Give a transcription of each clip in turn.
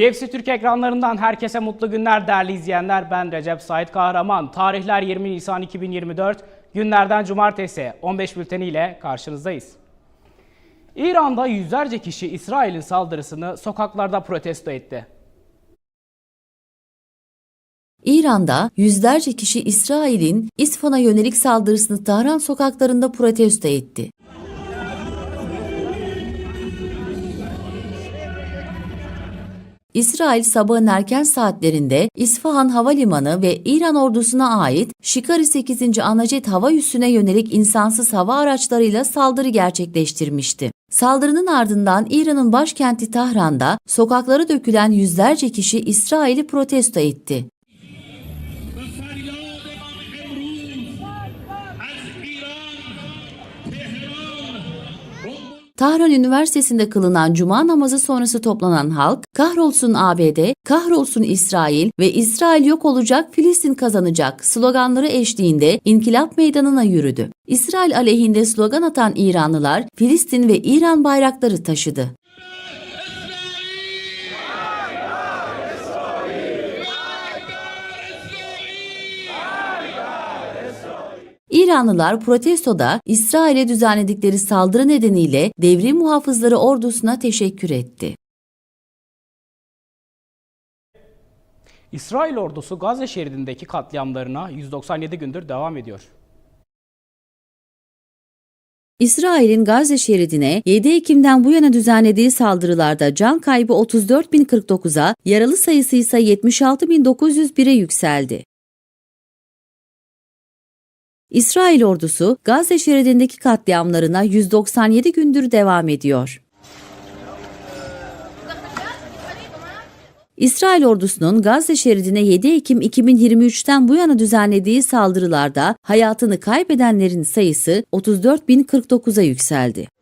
BFC Türk ekranlarından herkese mutlu günler değerli izleyenler. Ben Recep Sait Kahraman. Tarihler 20 Nisan 2024. Günlerden cumartesi 15 bülteni ile karşınızdayız. İran'da yüzlerce kişi İsrail'in saldırısını sokaklarda protesto etti. İran'da yüzlerce kişi İsrail'in İsfan'a yönelik saldırısını Tahran sokaklarında protesto etti. İsrail sabahın erken saatlerinde İsfahan Havalimanı ve İran ordusuna ait Şikari 8. Anajet hava üssüne yönelik insansız hava araçlarıyla saldırı gerçekleştirmişti. Saldırının ardından İran'ın başkenti Tahran'da sokaklara dökülen yüzlerce kişi İsrail'i protesto etti. Tahran Üniversitesi'nde kılınan cuma namazı sonrası toplanan halk, kahrolsun ABD, kahrolsun İsrail ve İsrail yok olacak, Filistin kazanacak sloganları eşliğinde inkılap meydanına yürüdü. İsrail aleyhinde slogan atan İranlılar, Filistin ve İran bayrakları taşıdı. İranlılar protestoda İsrail'e düzenledikleri saldırı nedeniyle devrim muhafızları ordusuna teşekkür etti. İsrail ordusu Gazze şeridindeki katliamlarına 197 gündür devam ediyor. İsrail'in Gazze şeridine 7 Ekim'den bu yana düzenlediği saldırılarda can kaybı 34.049'a, yaralı sayısı ise 76.901'e yükseldi. İsrail ordusu Gazze şeridindeki katliamlarına 197 gündür devam ediyor. İsrail ordusunun Gazze şeridine 7 Ekim 2023'ten bu yana düzenlediği saldırılarda hayatını kaybedenlerin sayısı 34.049'a yükseldi.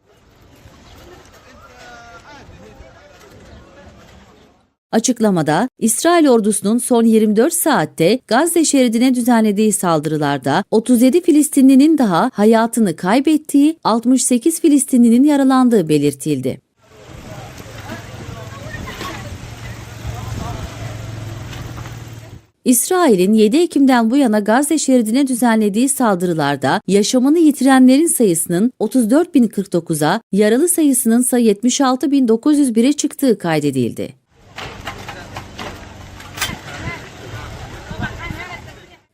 Açıklamada İsrail ordusunun son 24 saatte Gazze şeridine düzenlediği saldırılarda 37 Filistinlinin daha hayatını kaybettiği, 68 Filistinlinin yaralandığı belirtildi. İsrail'in 7 Ekim'den bu yana Gazze şeridine düzenlediği saldırılarda yaşamını yitirenlerin sayısının 34.049'a, yaralı sayısının ise 76.901'e çıktığı kaydedildi.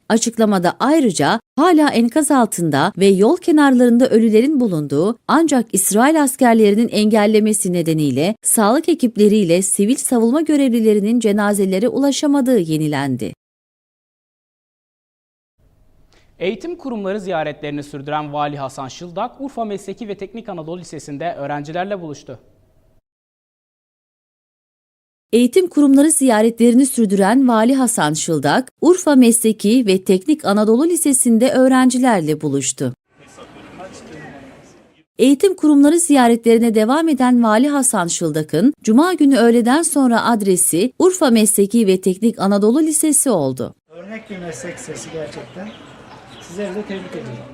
Açıklamada ayrıca hala enkaz altında ve yol kenarlarında ölülerin bulunduğu ancak İsrail askerlerinin engellemesi nedeniyle sağlık ekipleriyle sivil savunma görevlilerinin cenazelere ulaşamadığı yenilendi. Eğitim kurumları ziyaretlerini sürdüren Vali Hasan Şıldak, Urfa Mesleki ve Teknik Anadolu Lisesi'nde öğrencilerle buluştu. Eğitim kurumları ziyaretlerini sürdüren Vali Hasan Şıldak, Urfa Mesleki ve Teknik Anadolu Lisesi'nde öğrencilerle buluştu. Eğitim kurumları ziyaretlerine devam eden Vali Hasan Şıldak'ın Cuma günü öğleden sonra adresi Urfa Mesleki ve Teknik Anadolu Lisesi oldu. Örnek bir meslek sesi gerçekten. Sizleri de tebrik ediyorum.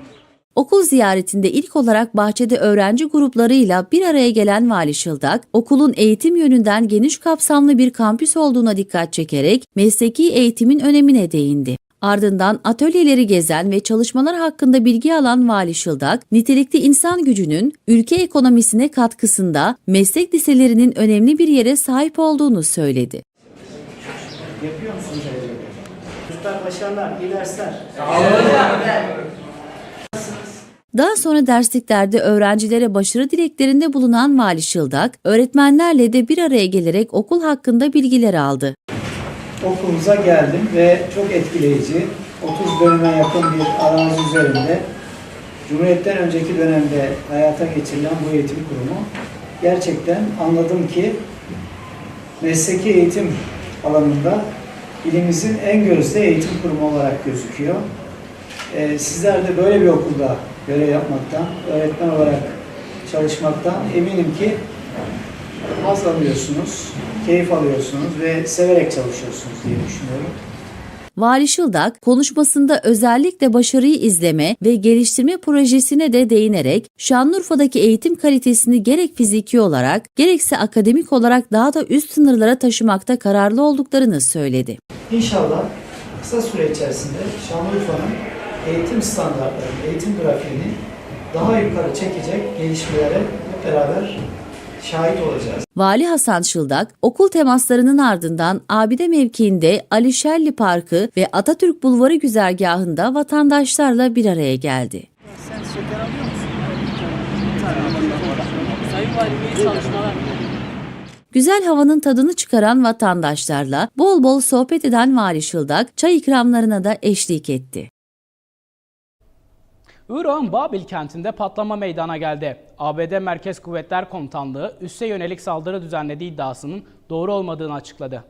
Okul ziyaretinde ilk olarak bahçede öğrenci gruplarıyla bir araya gelen Vali Şıldak, okulun eğitim yönünden geniş kapsamlı bir kampüs olduğuna dikkat çekerek mesleki eğitimin önemine değindi. Ardından atölyeleri gezen ve çalışmalar hakkında bilgi alan Vali Şıldak, nitelikli insan gücünün ülke ekonomisine katkısında meslek liselerinin önemli bir yere sahip olduğunu söyledi. Yapıyor musunuz? Çocuklar başarılar, iyi dersler. Daha sonra dersliklerde öğrencilere başarı dileklerinde bulunan Vali Şıldak, öğretmenlerle de bir araya gelerek okul hakkında bilgiler aldı. Okulumuza geldim ve çok etkileyici. 30 döneme yakın bir arazi üzerinde Cumhuriyet'ten önceki dönemde hayata geçirilen bu eğitim kurumu gerçekten anladım ki mesleki eğitim alanında ilimizin en gözde eğitim kurumu olarak gözüküyor. Ee, sizler de böyle bir okulda görev yapmaktan, öğretmen olarak çalışmaktan eminim ki haz alıyorsunuz, keyif alıyorsunuz ve severek çalışıyorsunuz diye düşünüyorum. Vali Şıldak konuşmasında özellikle başarıyı izleme ve geliştirme projesine de değinerek Şanlıurfa'daki eğitim kalitesini gerek fiziki olarak gerekse akademik olarak daha da üst sınırlara taşımakta kararlı olduklarını söyledi. İnşallah kısa süre içerisinde Şanlıurfa'nın eğitim standartlarını, eğitim grafiğini daha yukarı çekecek gelişmelere hep beraber şahit olacağız. Vali Hasan Şıldak, okul temaslarının ardından Abide mevkiinde Ali Şerli Parkı ve Atatürk Bulvarı güzergahında vatandaşlarla bir araya geldi. Sayın Valim iyi çalışmalar. Güzel havanın tadını çıkaran vatandaşlarla bol bol sohbet eden Vali Şıldak, çay ikramlarına da eşlik etti. Irak'ın Babil kentinde patlama meydana geldi. ABD Merkez Kuvvetler Komutanlığı üsse yönelik saldırı düzenlediği iddiasının doğru olmadığını açıkladı.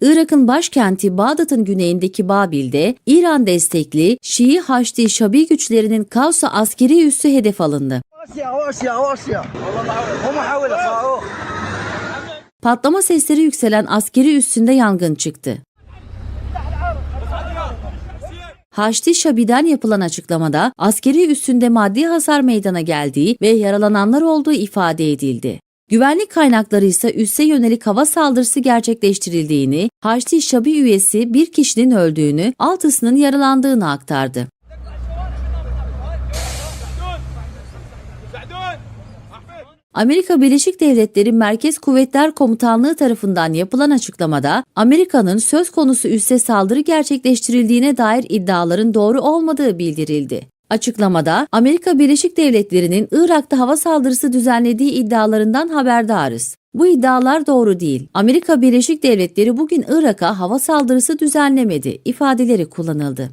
Irak'ın başkenti Bağdat'ın güneyindeki Babil'de İran destekli Şii Haçlı Şabi güçlerinin Kavsa askeri üssü hedef alındı. Patlama sesleri yükselen askeri üssünde yangın çıktı. Haçlı Şabi'den yapılan açıklamada askeri üssünde maddi hasar meydana geldiği ve yaralananlar olduğu ifade edildi. Güvenlik kaynakları ise üsse yönelik hava saldırısı gerçekleştirildiğini, Haçlı Şabi üyesi bir kişinin öldüğünü, altısının yaralandığını aktardı. Amerika Birleşik Devletleri Merkez Kuvvetler Komutanlığı tarafından yapılan açıklamada Amerika'nın söz konusu üsse saldırı gerçekleştirildiğine dair iddiaların doğru olmadığı bildirildi. Açıklamada Amerika Birleşik Devletleri'nin Irak'ta hava saldırısı düzenlediği iddialarından haberdarız. Bu iddialar doğru değil. Amerika Birleşik Devletleri bugün Irak'a hava saldırısı düzenlemedi ifadeleri kullanıldı.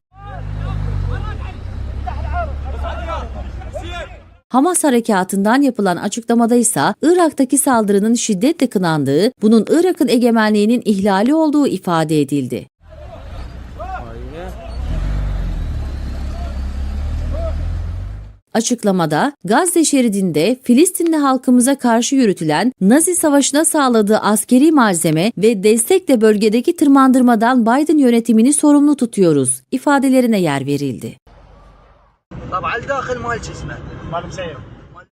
Hamas harekatından yapılan açıklamada ise Irak'taki saldırının şiddetle kınandığı, bunun Irak'ın egemenliğinin ihlali olduğu ifade edildi. Açıklamada Gazze şeridinde Filistinli halkımıza karşı yürütülen Nazi savaşına sağladığı askeri malzeme ve destekle bölgedeki tırmandırmadan Biden yönetimini sorumlu tutuyoruz ifadelerine yer verildi.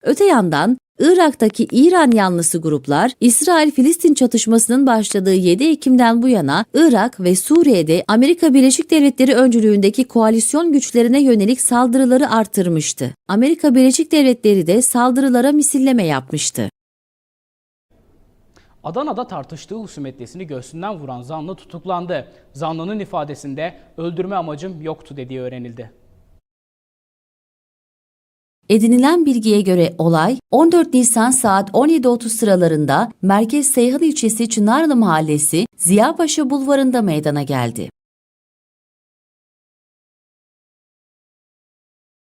Öte yandan Irak'taki İran yanlısı gruplar İsrail-Filistin çatışmasının başladığı 7 Ekim'den bu yana Irak ve Suriye'de Amerika Birleşik Devletleri öncülüğündeki koalisyon güçlerine yönelik saldırıları artırmıştı. Amerika Birleşik Devletleri de saldırılara misilleme yapmıştı. Adana'da tartıştığı husumetlisini göğsünden vuran zanlı tutuklandı. Zanlının ifadesinde öldürme amacım yoktu dediği öğrenildi. Edinilen bilgiye göre olay 14 Nisan saat 17.30 sıralarında Merkez Seyhan ilçesi Çınarlı Mahallesi Ziyapaşa Bulvarı'nda meydana geldi.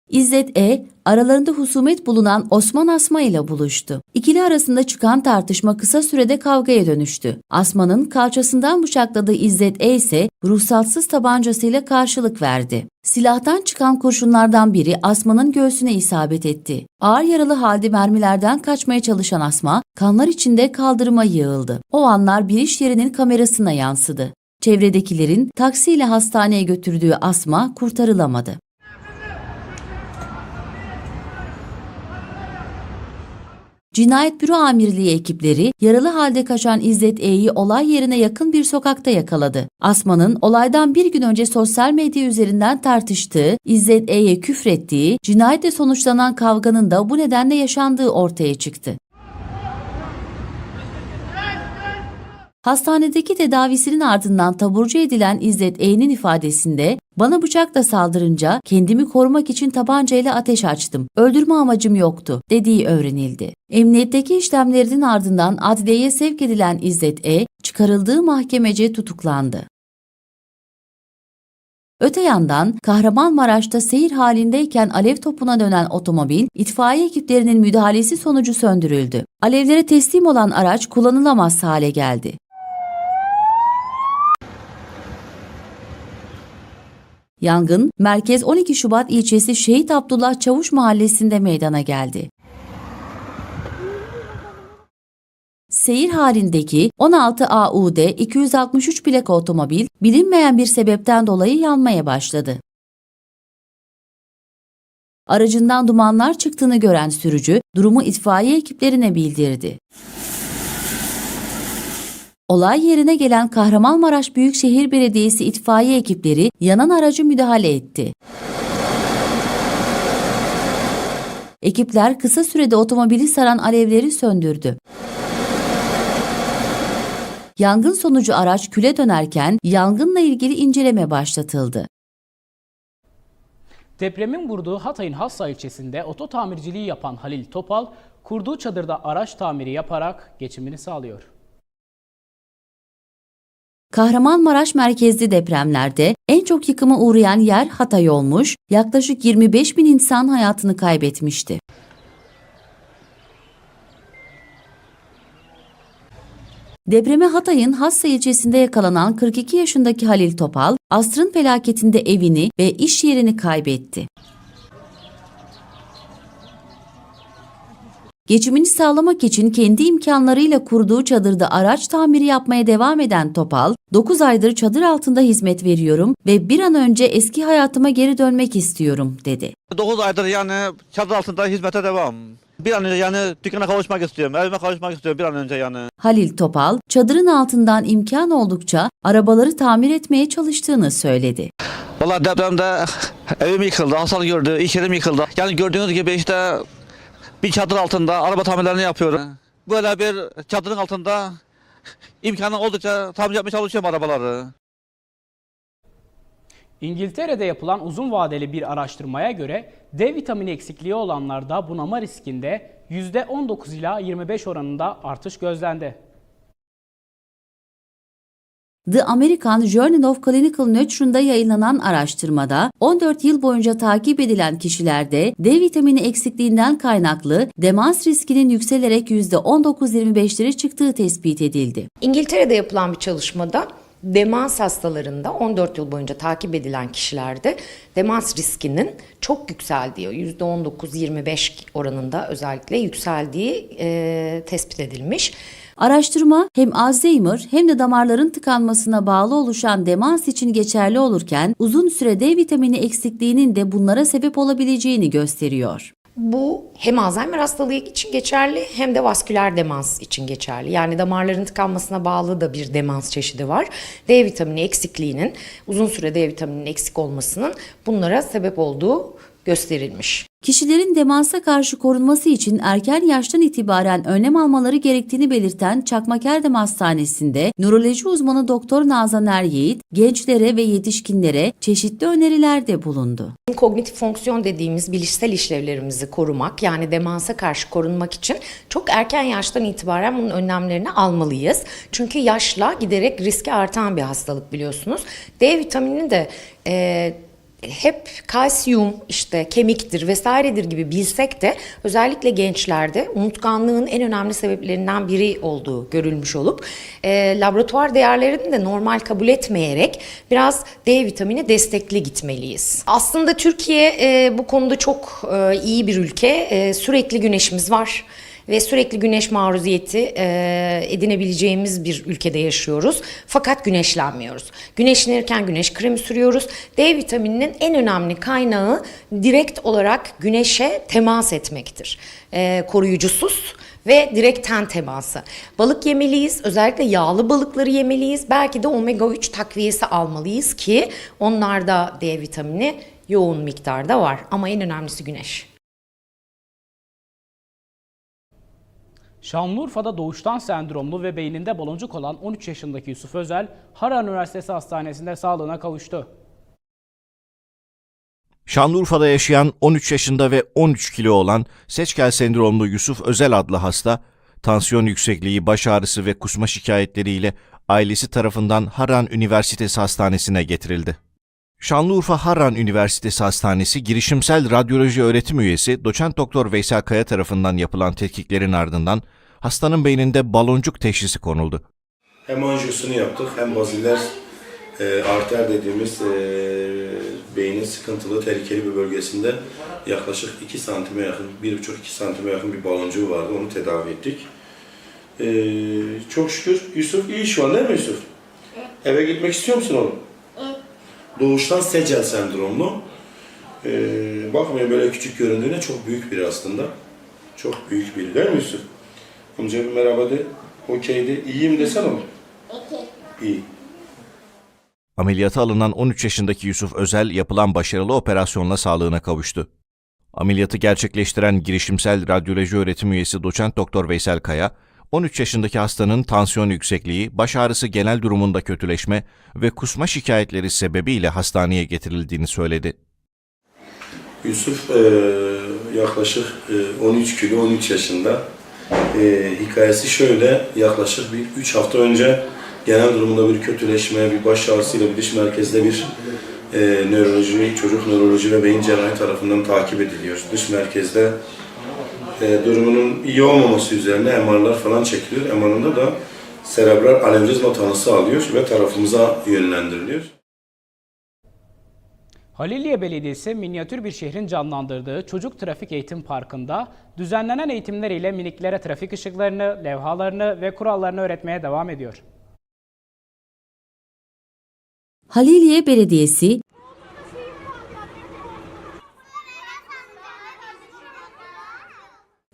İzzet E. aralarında husumet bulunan Osman Asma ile buluştu. İkili arasında çıkan tartışma kısa sürede kavgaya dönüştü. Asma'nın kalçasından bıçakladığı İzzet E ise ruhsatsız tabancasıyla karşılık verdi. Silahtan çıkan kurşunlardan biri Asma'nın göğsüne isabet etti. Ağır yaralı halde mermilerden kaçmaya çalışan Asma, kanlar içinde kaldırıma yığıldı. O anlar bir iş yerinin kamerasına yansıdı. Çevredekilerin taksiyle hastaneye götürdüğü Asma kurtarılamadı. Cinayet Büro Amirliği ekipleri yaralı halde kaçan İzzet E'yi olay yerine yakın bir sokakta yakaladı. Asma'nın olaydan bir gün önce sosyal medya üzerinden tartıştığı, İzzet E'ye küfrettiği, cinayetle sonuçlanan kavganın da bu nedenle yaşandığı ortaya çıktı. Hastanedeki tedavisinin ardından taburcu edilen İzzet E'nin ifadesinde bana bıçakla saldırınca kendimi korumak için tabancayla ateş açtım. Öldürme amacım yoktu dediği öğrenildi. Emniyetteki işlemlerinin ardından adliyeye sevk edilen İzzet E çıkarıldığı mahkemece tutuklandı. Öte yandan Kahramanmaraş'ta seyir halindeyken alev topuna dönen otomobil itfaiye ekiplerinin müdahalesi sonucu söndürüldü. Alevlere teslim olan araç kullanılamaz hale geldi. Yangın, Merkez 12 Şubat ilçesi Şehit Abdullah Çavuş mahallesinde meydana geldi. seyir halindeki 16 AUD 263 plaka otomobil bilinmeyen bir sebepten dolayı yanmaya başladı. Aracından dumanlar çıktığını gören sürücü durumu itfaiye ekiplerine bildirdi. Olay yerine gelen Kahramanmaraş Büyükşehir Belediyesi itfaiye ekipleri yanan aracı müdahale etti. Ekipler kısa sürede otomobili saran alevleri söndürdü. Yangın sonucu araç küle dönerken yangınla ilgili inceleme başlatıldı. Depremin vurduğu Hatay'ın Hassa ilçesinde oto tamirciliği yapan Halil Topal, kurduğu çadırda araç tamiri yaparak geçimini sağlıyor. Kahramanmaraş merkezli depremlerde en çok yıkıma uğrayan yer Hatay olmuş, yaklaşık 25 bin insan hayatını kaybetmişti. Depreme Hatay'ın Hassa ilçesinde yakalanan 42 yaşındaki Halil Topal, asrın felaketinde evini ve iş yerini kaybetti. Geçimini sağlamak için kendi imkanlarıyla kurduğu çadırda araç tamiri yapmaya devam eden Topal, 9 aydır çadır altında hizmet veriyorum ve bir an önce eski hayatıma geri dönmek istiyorum, dedi. 9 aydır yani çadır altında hizmete devam. Bir an önce yani dükkana kavuşmak istiyorum, evime kavuşmak istiyorum bir an önce yani. Halil Topal, çadırın altından imkan oldukça arabaları tamir etmeye çalıştığını söyledi. Valla depremde evim yıkıldı, hasar gördü, iş yerim yıkıldı. Yani gördüğünüz gibi işte bir çadır altında araba tamirlerini yapıyorum. Böyle bir çadırın altında imkanı oldukça tamir yapmaya çalışıyorum arabaları. İngiltere'de yapılan uzun vadeli bir araştırmaya göre D vitamini eksikliği olanlarda bunama riskinde %19 ila 25 oranında artış gözlendi. The American Journal of Clinical Nutrition'da yayınlanan araştırmada 14 yıl boyunca takip edilen kişilerde D vitamini eksikliğinden kaynaklı demans riskinin yükselerek %19-25'lere çıktığı tespit edildi. İngiltere'de yapılan bir çalışmada demans hastalarında 14 yıl boyunca takip edilen kişilerde demans riskinin çok yükseldiği, %19-25 oranında özellikle yükseldiği e, tespit edilmiş. Araştırma hem Alzheimer hem de damarların tıkanmasına bağlı oluşan demans için geçerli olurken uzun süre D vitamini eksikliğinin de bunlara sebep olabileceğini gösteriyor. Bu hem Alzheimer hastalığı için geçerli hem de vasküler demans için geçerli. Yani damarların tıkanmasına bağlı da bir demans çeşidi var. D vitamini eksikliğinin, uzun süre D vitamininin eksik olmasının bunlara sebep olduğu gösterilmiş. Kişilerin demansa karşı korunması için erken yaştan itibaren önlem almaları gerektiğini belirten Çakmak Erdem Hastanesi'nde nöroloji uzmanı Doktor Nazan Er Yiğit, gençlere ve yetişkinlere çeşitli önerilerde bulundu. Kognitif fonksiyon dediğimiz bilişsel işlevlerimizi korumak yani demansa karşı korunmak için çok erken yaştan itibaren bunun önlemlerini almalıyız. Çünkü yaşla giderek riski artan bir hastalık biliyorsunuz. D vitamini de e, hep kalsiyum işte kemiktir vesairedir gibi bilsek de özellikle gençlerde unutkanlığın en önemli sebeplerinden biri olduğu görülmüş olup e, laboratuvar değerlerini de normal kabul etmeyerek biraz D vitamini destekli gitmeliyiz. Aslında Türkiye e, bu konuda çok e, iyi bir ülke. E, sürekli güneşimiz var ve sürekli güneş maruziyeti e, edinebileceğimiz bir ülkede yaşıyoruz. Fakat güneşlenmiyoruz. Güneşlenirken güneş kremi sürüyoruz. D vitamininin en önemli kaynağı direkt olarak güneşe temas etmektir. E, koruyucusuz ve direkt ten teması. Balık yemeliyiz. Özellikle yağlı balıkları yemeliyiz. Belki de omega 3 takviyesi almalıyız ki onlarda D vitamini yoğun miktarda var. Ama en önemlisi güneş. Şanlıurfa'da doğuştan sendromlu ve beyninde baloncuk olan 13 yaşındaki Yusuf Özel, Harran Üniversitesi Hastanesi'nde sağlığına kavuştu. Şanlıurfa'da yaşayan 13 yaşında ve 13 kilo olan Seçkel sendromlu Yusuf Özel adlı hasta, tansiyon yüksekliği, baş ağrısı ve kusma şikayetleriyle ailesi tarafından Harran Üniversitesi Hastanesi'ne getirildi. Şanlıurfa Harran Üniversitesi Hastanesi girişimsel radyoloji öğretim üyesi doçent doktor Veysel Kaya tarafından yapılan tetkiklerin ardından hastanın beyninde baloncuk teşhisi konuldu. Hem anjiyosunu yaptık hem baziller e, arter dediğimiz e, beynin sıkıntılı, tehlikeli bir bölgesinde yaklaşık 2 santime yakın, 1,5-2 santime yakın bir baloncuğu vardı. Onu tedavi ettik. Ee, çok şükür Yusuf iyi şu an değil mi Yusuf? Eve gitmek istiyor musun oğlum? Doğuştan secel sendromlu. Ee, bakmayın böyle küçük göründüğüne çok büyük biri aslında. Çok büyük biri değil mi Yusuf? Amca bir merhaba de. Okey de. İyiyim desene oğlum. İyi. Ameliyata alınan 13 yaşındaki Yusuf Özel yapılan başarılı operasyonla sağlığına kavuştu. Ameliyatı gerçekleştiren girişimsel radyoloji öğretim üyesi doçent doktor Veysel Kaya, 13 yaşındaki hastanın tansiyon yüksekliği, baş ağrısı genel durumunda kötüleşme ve kusma şikayetleri sebebiyle hastaneye getirildiğini söyledi. Yusuf eee, yaklaşık eee, 13 kilo, 13 yaşında. Eee, hikayesi şöyle, yaklaşık bir 3 hafta önce genel durumunda bir kötüleşme, bir baş ağrısıyla bir diş merkezde bir eee nöroloji, çocuk nöroloji ve beyin cerrahi tarafından takip ediliyor. Dış merkezde eee, durumunun iyi olmaması üzerine MR'lar falan çekiliyor. MR'ında da serebral anevrizma tanısı alıyor ve tarafımıza yönlendiriliyor. Haliliye Belediyesi minyatür bir şehrin canlandırdığı Çocuk Trafik Eğitim Parkı'nda düzenlenen eğitimleriyle miniklere trafik ışıklarını, levhalarını ve kurallarını öğretmeye devam ediyor. Haliliye Belediyesi,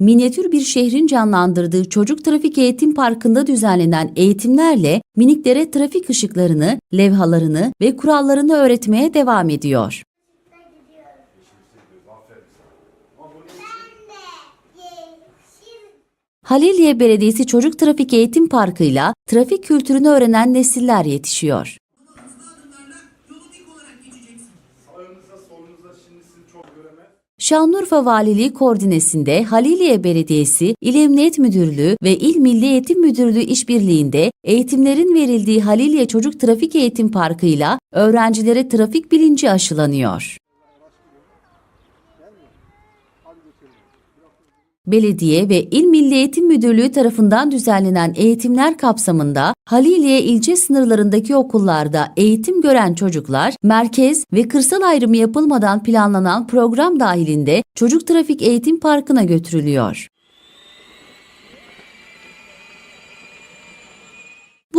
minyatür bir şehrin canlandırdığı Çocuk Trafik Eğitim Parkı'nda düzenlenen eğitimlerle miniklere trafik ışıklarını, levhalarını ve kurallarını öğretmeye devam ediyor. Haliliye Belediyesi Çocuk Trafik Eğitim Parkı'yla trafik kültürünü öğrenen nesiller yetişiyor. Şanlıurfa Valiliği koordinesinde Haliliye Belediyesi, İl Emniyet Müdürlüğü ve İl Milli Eğitim Müdürlüğü işbirliğinde eğitimlerin verildiği Haliliye Çocuk Trafik Eğitim Parkı'yla öğrencilere trafik bilinci aşılanıyor. Belediye ve İl Milli Eğitim Müdürlüğü tarafından düzenlenen eğitimler kapsamında Haliliye ilçe sınırlarındaki okullarda eğitim gören çocuklar merkez ve kırsal ayrımı yapılmadan planlanan program dahilinde Çocuk Trafik Eğitim Parkı'na götürülüyor.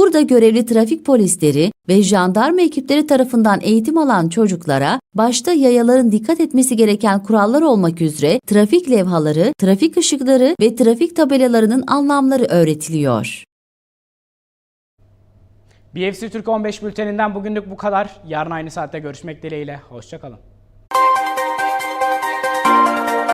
Burada görevli trafik polisleri ve jandarma ekipleri tarafından eğitim alan çocuklara başta yayaların dikkat etmesi gereken kurallar olmak üzere trafik levhaları, trafik ışıkları ve trafik tabelalarının anlamları öğretiliyor. BFC Türk 15 bülteninden bugünlük bu kadar. Yarın aynı saatte görüşmek dileğiyle. Hoşçakalın.